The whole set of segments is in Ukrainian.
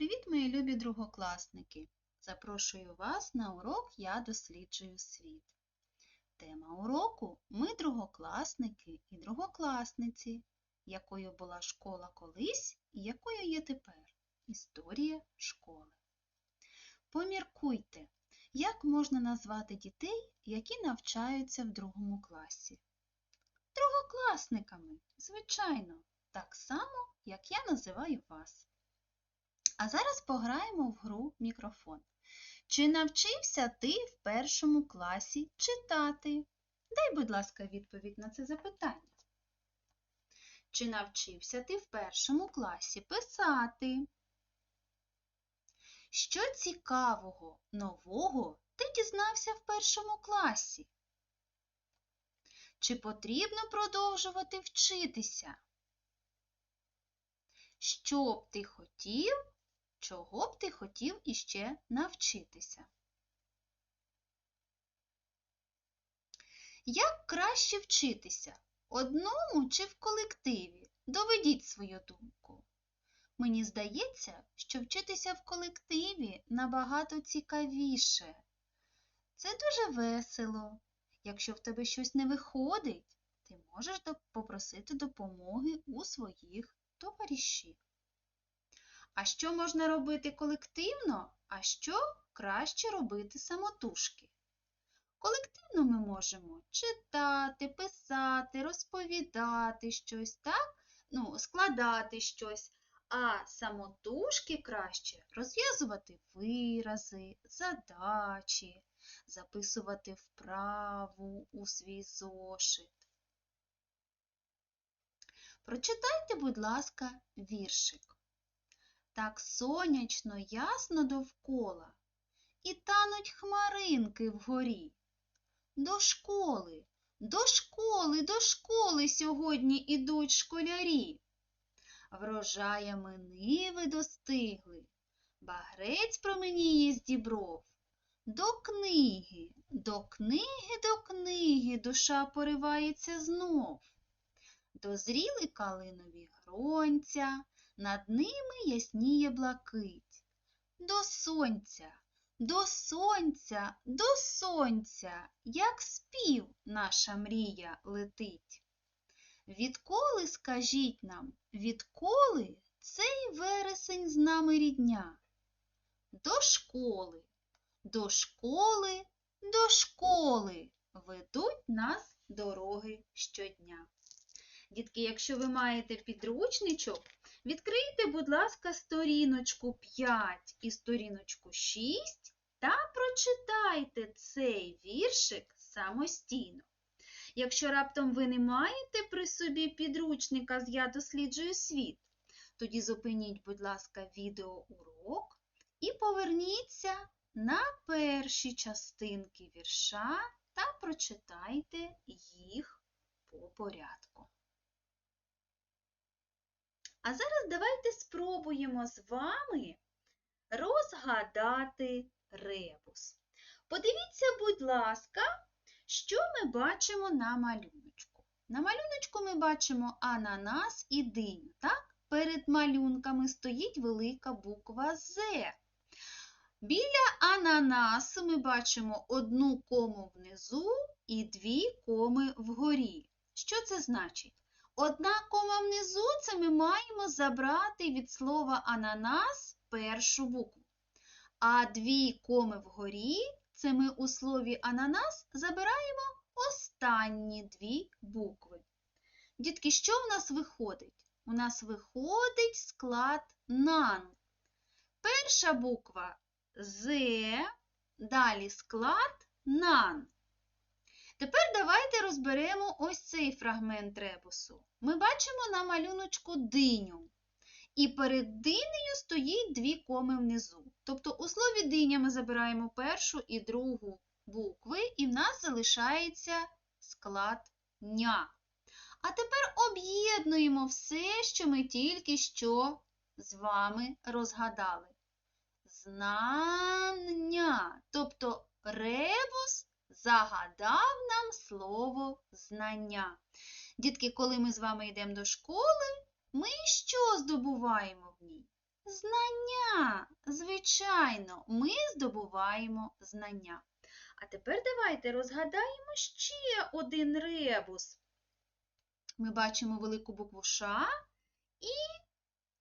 Привіт, мої любі другокласники! Запрошую вас на урок Я досліджую світ. Тема уроку Ми другокласники і другокласниці, якою була школа колись і якою є тепер. Історія школи. Поміркуйте, як можна назвати дітей, які навчаються в другому класі? Другокласниками, звичайно, так само, як я називаю вас. А зараз пограємо в гру мікрофон. Чи навчився ти в першому класі читати? Дай, будь ласка, відповідь на це запитання. Чи навчився ти в першому класі писати? Що цікавого, нового ти дізнався в першому класі? Чи потрібно продовжувати вчитися? Що б ти хотів Чого б ти хотів іще навчитися? Як краще вчитися? Одному чи в колективі? Доведіть свою думку. Мені здається, що вчитися в колективі набагато цікавіше. Це дуже весело. Якщо в тебе щось не виходить, ти можеш попросити допомоги у своїх товаришів. А що можна робити колективно, а що краще робити самотужки? Колективно ми можемо читати, писати, розповідати щось, так? Ну, складати щось, а самотужки краще розв'язувати вирази, задачі, записувати вправу у свій зошит. Прочитайте, будь ласка, віршик. Так сонячно ясно довкола, і тануть хмаринки вгорі. До школи, до школи, до школи сьогодні ідуть школярі. Врожаями ниви достигли, багрець променіє з дібров. До книги, до книги, до книги душа поривається знов. Дозріли калинові гронця, над ними ясніє блакить. До сонця, до сонця, до сонця, як спів наша мрія летить. Відколи, скажіть нам, відколи цей вересень з нами рідня? До школи, до школи, до школи ведуть нас дороги щодня. Дітки, якщо ви маєте підручничок, Відкрийте, будь ласка, сторіночку 5 і сторіночку 6 та прочитайте цей віршик самостійно. Якщо раптом ви не маєте при собі підручника з Я досліджую світ, тоді зупиніть, будь ласка, відеоурок і поверніться на перші частинки вірша та прочитайте їх по порядку. А зараз давайте спробуємо з вами розгадати ребус. Подивіться, будь ласка, що ми бачимо на малюночку. На малюночку ми бачимо ананас і диню. Так? Перед малюнками стоїть велика буква З. Біля ананасу ми бачимо одну кому внизу і дві коми вгорі. Що це значить? Одна кома внизу це ми маємо забрати від слова ананас першу букву. А дві коми вгорі це ми у слові ананас забираємо останні дві букви. Дітки, що в нас виходить? У нас виходить склад нан. Перша буква З, далі склад нан. Тепер давайте розберемо ось цей фрагмент ребусу. Ми бачимо на малюночку диню. І перед динею стоїть дві коми внизу. Тобто у слові диня ми забираємо першу і другу букви, і в нас залишається склад ня. А тепер об'єднуємо все, що ми тільки що з вами розгадали. Знання, тобто ребус загадав нам слово знання. Дітки, коли ми з вами йдемо до школи, ми що здобуваємо в ній? Знання. Звичайно, ми здобуваємо знання. А тепер давайте розгадаємо ще один ребус. Ми бачимо велику букву Ш і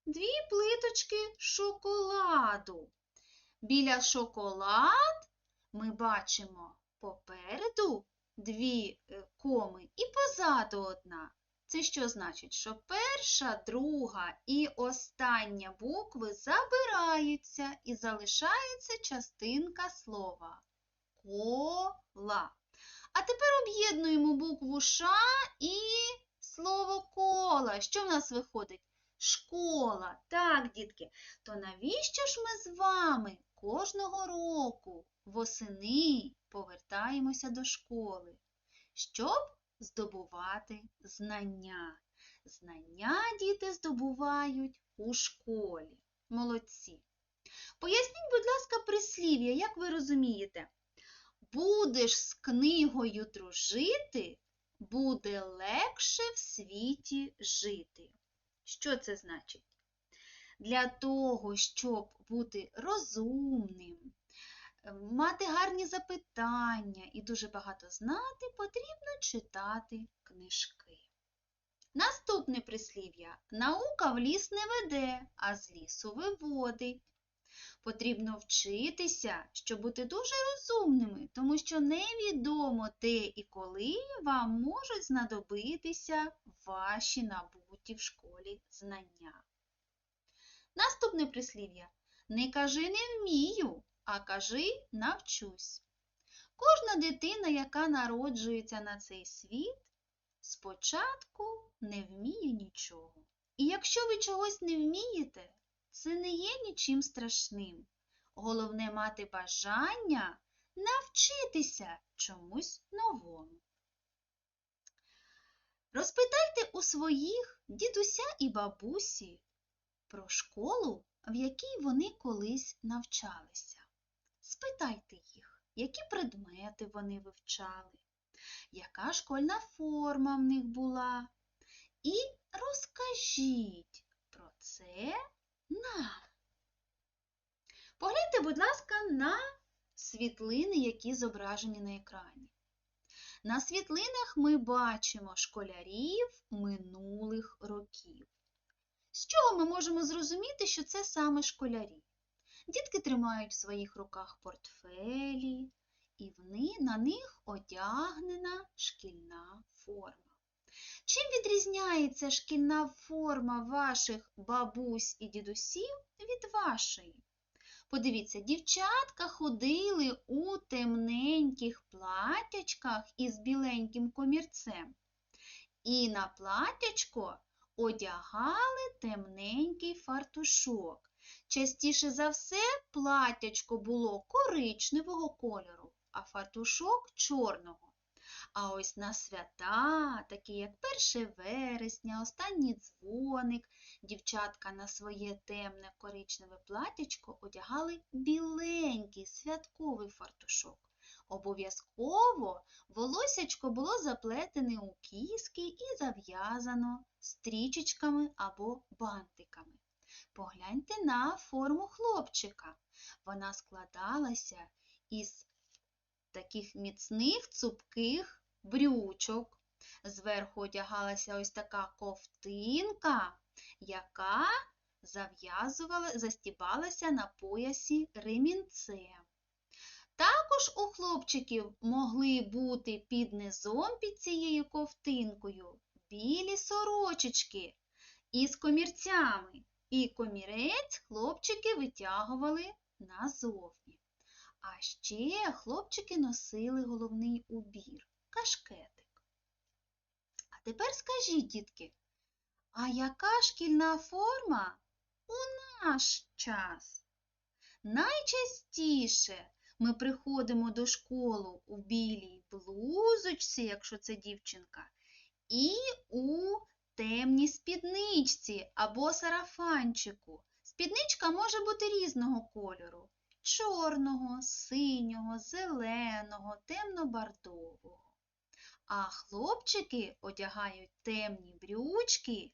дві плиточки шоколаду. Біля шоколад ми бачимо попереду дві е, коми і позаду одна. Це що значить? Що перша, друга і остання букви забираються і залишається частинка слова кола. А тепер об'єднуємо букву Ш і слово кола. Що в нас виходить? Школа. Так, дітки. То навіщо ж ми з вами кожного року восени повертаємося до школи? Щоб здобувати знання. Знання діти здобувають у школі. Молодці. Поясніть, будь ласка, прислів'я, як ви розумієте? Будеш з книгою дружити, буде легше в світі жити. Що це значить? Для того, щоб бути розумним, мати гарні запитання і дуже багато знати, потрібно читати книжки. Наступне прислів'я. Наука в ліс не веде, а з лісу виводить. Потрібно вчитися, щоб бути дуже розумними, тому що невідомо де і коли вам можуть знадобитися ваші набуті в школі знання. Наступне прислів'я. Не кажи не вмію, а кажи навчусь. Кожна дитина, яка народжується на цей світ, спочатку не вміє нічого. І якщо ви чогось не вмієте, це не є нічим страшним. Головне мати бажання навчитися чомусь новому. Розпитайте у своїх дідуся і бабусі про школу, в якій вони колись навчалися. Спитайте їх, які предмети вони вивчали, яка школьна форма в них була. І розкажіть про це нам. Погляньте, будь ласка, на світлини, які зображені на екрані. На світлинах ми бачимо школярів минулих років. З чого ми можемо зрозуміти, що це саме школярі? Дітки тримають в своїх руках портфелі, і вони, на них одягнена шкільна форма. Чим відрізняється шкільна форма ваших бабусь і дідусів від вашої? Подивіться, дівчатка ходили у темненьких платячках із біленьким комірцем. І на платячко одягали темненький фартушок. Частіше за все, платячко було коричневого кольору, а фартушок чорного. А ось на свята, такі як 1 вересня, останній дзвоник, дівчатка на своє темне коричневе платячко одягали біленький святковий фартушок. Обов'язково волосячко було заплетене у кіски і зав'язано стрічечками або бантиками. Погляньте на форму хлопчика. Вона складалася із таких міцних цупких брючок. Зверху одягалася ось така ковтинка, яка застібалася на поясі ремінцем. Також у хлопчиків могли бути під низом під цією ковтинкою білі сорочечки із комірцями. І комірець хлопчики витягували назовні. А ще хлопчики носили головний убір кашкетик. А тепер скажіть, дітки, а яка шкільна форма у наш час? Найчастіше ми приходимо до школи у білій блузочці, якщо це дівчинка, і у темній спідничці або сарафанчику. Спідничка може бути різного кольору чорного, синього, зеленого, темно-бардового. А хлопчики одягають темні брючки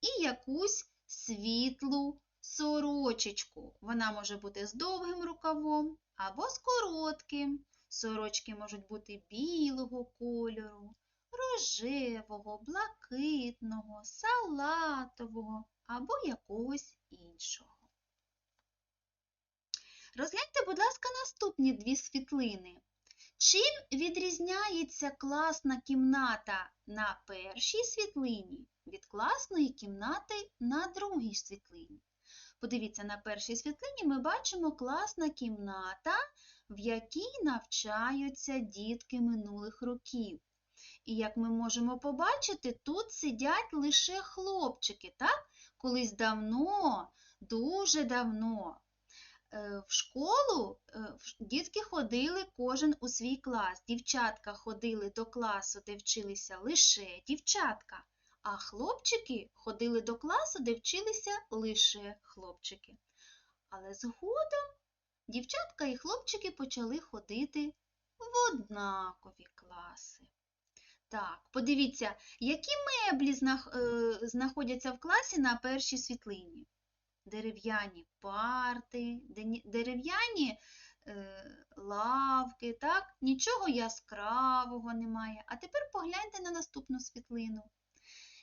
і якусь світлу сорочечку. Вона може бути з довгим рукавом або з коротким. Сорочки можуть бути білого кольору, рожевого, блакитного, салатового або якогось іншого. Розгляньте, будь ласка, наступні дві світлини. Чим відрізняється класна кімната на першій світлині від класної кімнати на другій світлині? Подивіться, на першій світлині ми бачимо класна кімната, в якій навчаються дітки минулих років. І як ми можемо побачити, тут сидять лише хлопчики, так? Колись давно, дуже давно. Е, В школу е, дітки ходили кожен у свій клас. Дівчатка ходили до класу, де вчилися лише дівчатка, а хлопчики ходили до класу, де вчилися лише хлопчики. Але згодом дівчатка і хлопчики почали ходити в однакові класи. Так, подивіться, які меблі е, знаходяться в класі на першій світлині дерев'яні парти, дерев'яні е, лавки, так? Нічого яскравого немає. А тепер погляньте на наступну світлину.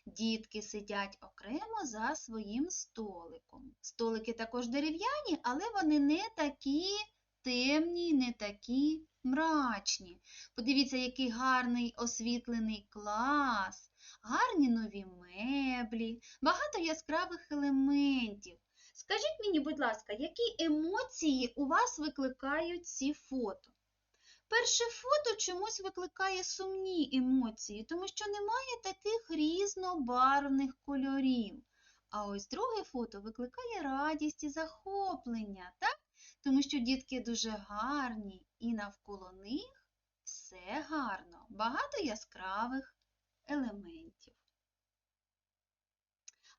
Дітки сидять окремо за своїм столиком. Столики також дерев'яні, але вони не такі темні, не такі мрачні. Подивіться, який гарний освітлений клас, гарні нові меблі, багато яскравих елементів. Скажіть мені, будь ласка, які емоції у вас викликають ці фото? Перше фото чомусь викликає сумні емоції, тому що немає таких різнобарвних кольорів. А ось друге фото викликає радість і захоплення, так? Тому що дітки дуже гарні і навколо них все гарно, багато яскравих елементів.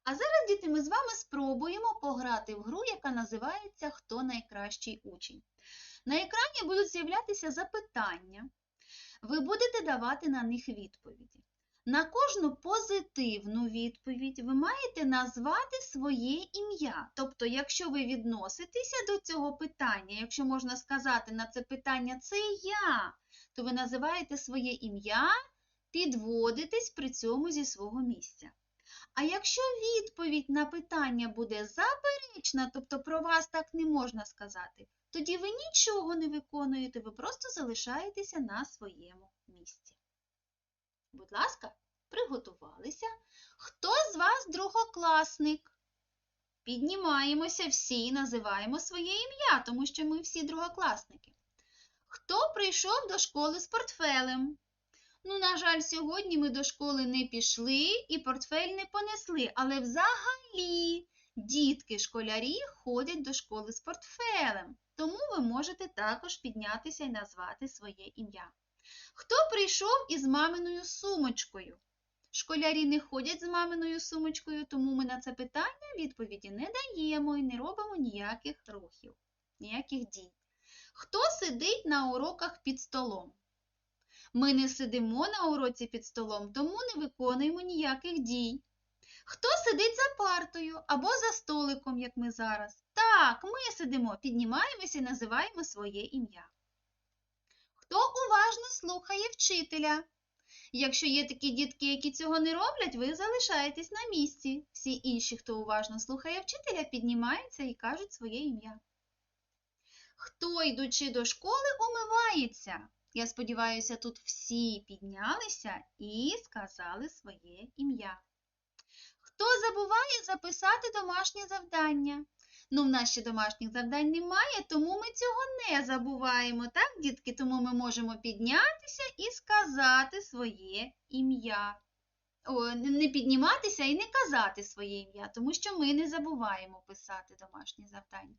А зараз, діти, ми з вами спробуємо пограти в гру, яка називається Хто найкращий учень. На екрані будуть з'являтися запитання. Ви будете давати на них відповіді. На кожну позитивну відповідь ви маєте назвати своє ім'я. Тобто, якщо ви відноситеся до цього питання, якщо можна сказати на це питання це я, то ви називаєте своє ім'я, підводитесь при цьому зі свого місця. А якщо відповідь на питання буде заперечна, тобто про вас так не можна сказати, тоді ви нічого не виконуєте, ви просто залишаєтеся на своєму місці. Будь ласка, приготувалися. Хто з вас другокласник? Піднімаємося всі і називаємо своє ім'я, тому що ми всі другокласники. Хто прийшов до школи з портфелем? Ну, на жаль, сьогодні ми до школи не пішли і портфель не понесли, але взагалі дітки, школярі ходять до школи з портфелем, тому ви можете також піднятися і назвати своє ім'я. Хто прийшов із маминою сумочкою? Школярі не ходять з маминою сумочкою, тому ми на це питання відповіді не даємо і не робимо ніяких рухів, ніяких дій. Хто сидить на уроках під столом? Ми не сидимо на уроці під столом, тому не виконуємо ніяких дій. Хто сидить за партою або за столиком, як ми зараз? Так, ми сидимо, піднімаємося і називаємо своє ім'я. Хто уважно слухає вчителя? Якщо є такі дітки, які цього не роблять, ви залишаєтесь на місці. Всі інші, хто уважно слухає вчителя, піднімаються і кажуть своє ім'я. Хто, йдучи до школи, умивається? Я сподіваюся, тут всі піднялися і сказали своє ім'я. Хто забуває записати домашнє завдання? Ну, в нас ще домашніх завдань немає, тому ми цього не забуваємо, так, дітки? Тому ми можемо піднятися і сказати своє ім'я. Не підніматися і не казати своє ім'я, тому що ми не забуваємо писати домашні завдання.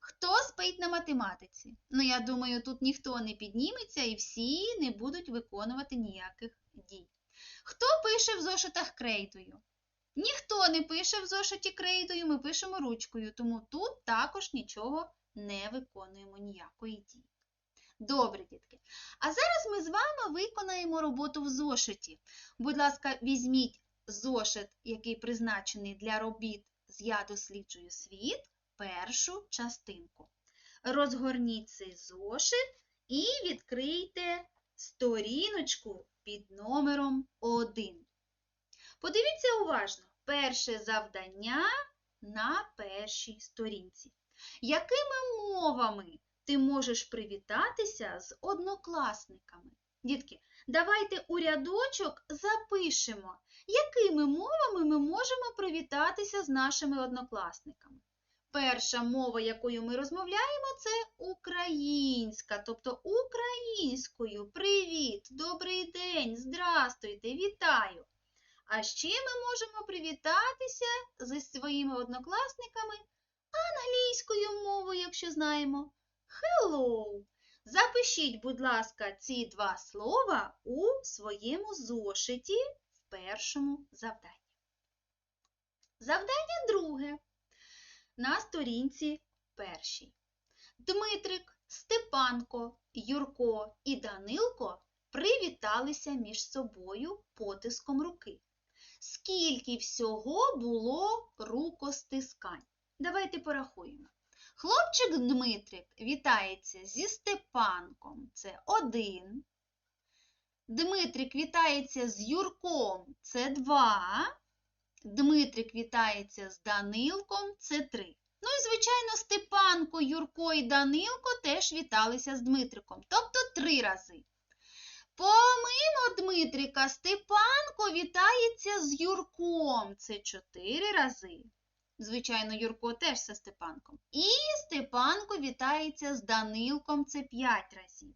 Хто спить на математиці? Ну, я думаю, тут ніхто не підніметься і всі не будуть виконувати ніяких дій. Хто пише в зошитах крейдою? Ніхто не пише в зошиті крейдою, ми пишемо ручкою, тому тут також нічого не виконуємо ніякої дії. Добре, дітки. А зараз ми з вами виконаємо роботу в зошиті. Будь ласка, візьміть зошит, який призначений для робіт з Я досліджую світ першу частинку. Розгорніть цей зошит і відкрийте сторіночку під номером 1. Подивіться уважно. Перше завдання на першій сторінці. Якими мовами ти можеш привітатися з однокласниками? Дітки, давайте у рядочок запишемо, якими мовами ми можемо привітатися з нашими однокласниками. Перша мова, якою ми розмовляємо, це українська, тобто українською. Привіт, добрий день, здрастуйте, вітаю. А ще ми можемо привітатися зі своїми однокласниками англійською мовою, якщо знаємо. Hello. Запишіть, будь ласка, ці два слова у своєму зошиті в першому завданні. Завдання друге. На сторінці першій. Дмитрик, Степанко, Юрко і Данилко привіталися між собою потиском руки. Скільки всього було рукостискань? Давайте порахуємо. Хлопчик Дмитрик вітається зі Степанком. Це один. Дмитрик вітається з Юрком. Це два. Дмитрик вітається з Данилком. Це три. Ну і, звичайно, Степанко, Юрко і Данилко теж віталися з Дмитриком. Тобто три рази. Помимо Дмитрика, Степанко вітається з Юрком. Це чотири рази. Звичайно, Юрко теж зі Степанком. І Степанко вітається з Данилком це 5 разів.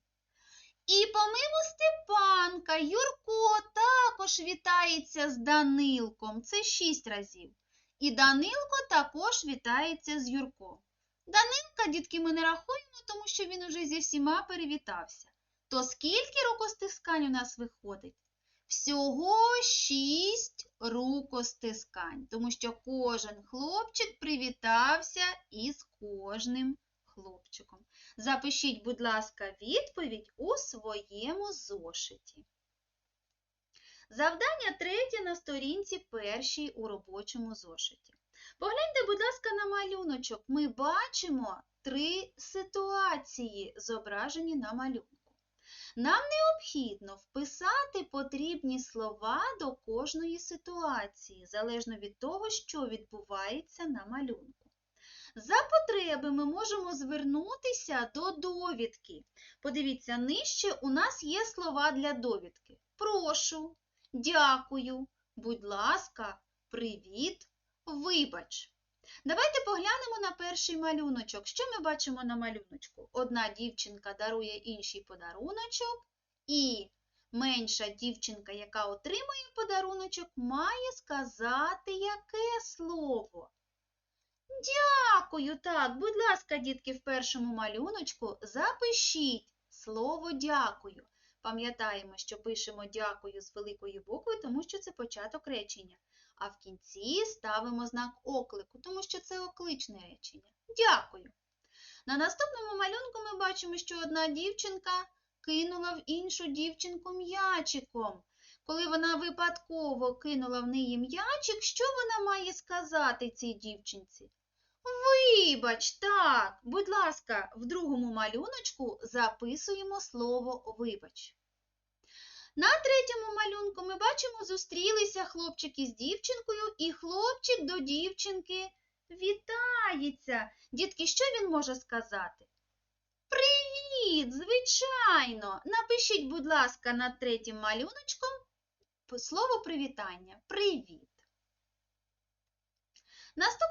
І помимо Степанка, Юрко також вітається з Данилком це 6 разів. І Данилко також вітається з Юрком. Данилка, дітки, ми не рахуємо, тому що він уже зі всіма перевітався. То скільки рукостискань у нас виходить? Всього шість рукостискань, тому що кожен хлопчик привітався із кожним хлопчиком. Запишіть, будь ласка, відповідь у своєму зошиті. Завдання третє на сторінці першій у робочому зошиті. Погляньте, будь ласка, на малюночок. Ми бачимо три ситуації, зображені на малюнку. Нам необхідно вписати потрібні слова до кожної ситуації, залежно від того, що відбувається на малюнку. За потреби ми можемо звернутися до довідки. Подивіться, нижче у нас є слова для довідки. Прошу, дякую, будь ласка, привіт, вибач. Давайте поглянемо на перший малюночок. Що ми бачимо на малюночку? Одна дівчинка дарує інший подаруночок, і менша дівчинка, яка отримує подаруночок, має сказати яке слово? Дякую. Так, будь ласка, дітки, в першому малюночку запишіть слово дякую. Пам'ятаємо, що пишемо дякую з великої букви, тому що це початок речення. А в кінці ставимо знак оклику, тому що це окличне речення. Дякую. На наступному малюнку ми бачимо, що одна дівчинка кинула в іншу дівчинку м'ячиком. Коли вона випадково кинула в неї м'ячик, що вона має сказати цій дівчинці? Вибач, так, будь ласка, в другому малюночку записуємо слово вибач. На третьому малюнку ми бачимо, зустрілися хлопчик із дівчинкою, і хлопчик до дівчинки вітається. Дітки, що він може сказати? Привіт, звичайно. Напишіть, будь ласка, над третім малюночком слово привітання. Привіт. Наступне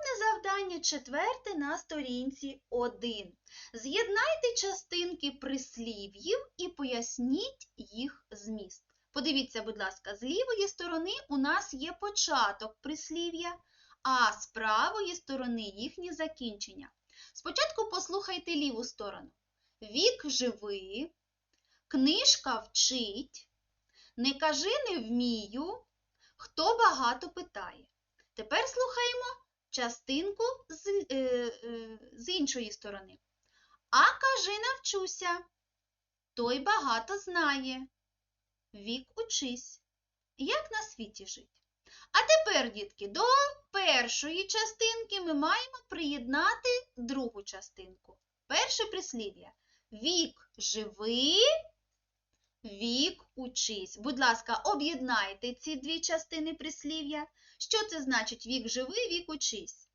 завдання четверте на сторінці 1. З'єднайте частинки прислів'їв і поясніть їх зміст. Подивіться, будь ласка, з лівої сторони у нас є початок прислів'я, а з правої сторони їхнє закінчення. Спочатку послухайте ліву сторону. Вік живи, книжка вчить, не кажи не вмію, хто багато питає. Тепер слухаємо частинку з, е, е, з іншої сторони. А кажи навчуся, той багато знає. Вік учись, як на світі жить. А тепер, дітки, до першої частинки ми маємо приєднати другу частинку. Перше прислів'я. Вік живи, вік учись. Будь ласка, об'єднайте ці дві частини прислів'я. Що це значить вік живи, вік учись?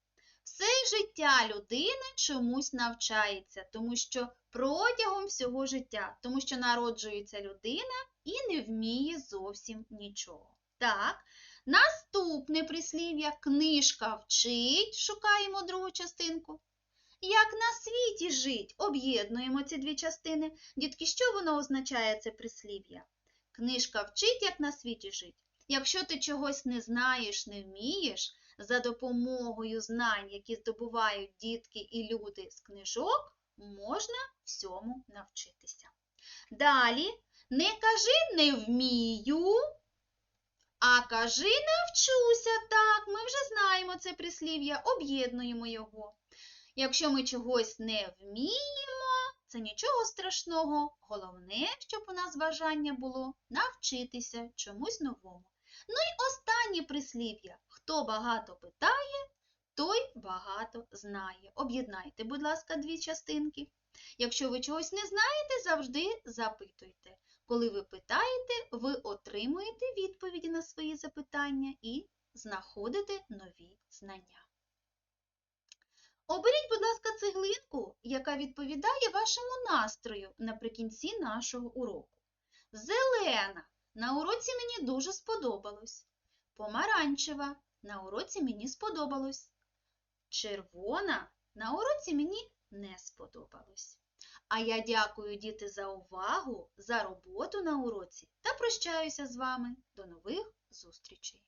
Все життя людина чомусь навчається, тому що протягом всього життя, тому що народжується людина і не вміє зовсім нічого. Так, наступне прислів'я книжка вчить, шукаємо другу частинку. Як на світі жить, об'єднуємо ці дві частини. Дітки, що воно означає це прислів'я? Книжка вчить, як на світі жить. Якщо ти чогось не знаєш, не вмієш, за допомогою знань, які здобувають дітки і люди з книжок, можна всьому навчитися. Далі не кажи не вмію, а кажи навчуся. Так, ми вже знаємо це прислів'я, об'єднуємо його. Якщо ми чогось не вміємо, це нічого страшного. Головне, щоб у нас бажання було навчитися чомусь новому. Ну і останнє прислів'я. Хто багато питає, той багато знає. Об'єднайте, будь ласка, дві частинки. Якщо ви чогось не знаєте, завжди запитуйте. Коли ви питаєте, ви отримуєте відповіді на свої запитання і знаходите нові знання. Оберіть, будь ласка, цеглинку, яка відповідає вашому настрою наприкінці нашого уроку. Зелена. На уроці мені дуже сподобалось. Помаранчева. На уроці мені сподобалось. Червона. На уроці мені не сподобалось. А я дякую, діти, за увагу, за роботу на уроці та прощаюся з вами. До нових зустрічей!